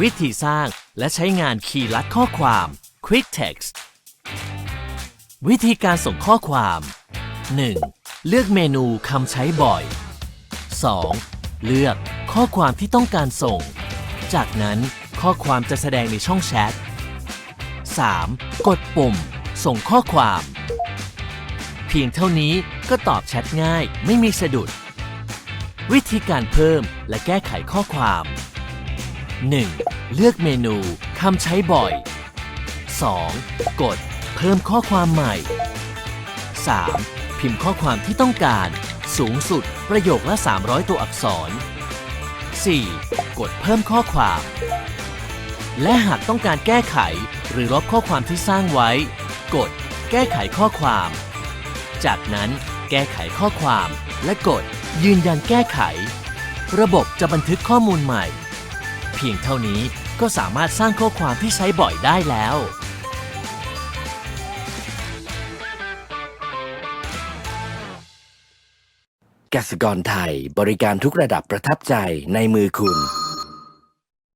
วิธีสร้างและใช้งานคีย์ลัดข้อความ Quick Text วิธีการส่งข้อความ 1. เลือกเมนูคำใช้บ่อย 2. เลือกข้อความที่ต้องการส่ง จากนั้นข้อความจะแสดงในช่องแชท 3. กดปุ่ม ส่งข้อความ เพียงเท่านี้ก็ตอบแชทง่ายไม่มีสะดุด วิธีการเพิ่มและแก้ไขข้อความ 1. เลือกเมนูคำใช้บ่อย 2. กด เพิ่มข้อความใหม่ 3. พิมพ์ข้อความที่ต้องการ สูงสุดประโยคละ 300 ตัวอักษร 4. กดเพิ่มข้อความ และหากต้องการแก้ไขหรือลบข้อความที่สร้างไว้ กด แก้ไขข้อความ จากนั้นแก้ไขข้อความและกด ยืนยันแก้ไข ระบบจะบันทึกข้อมูลใหม่ พียงเท่านี้ก็สามารถสร้างข้อความที่ใช้บ่อยได้แล้ว กสิกรไทยบริการทุกระดับประทับใจในมือคุณ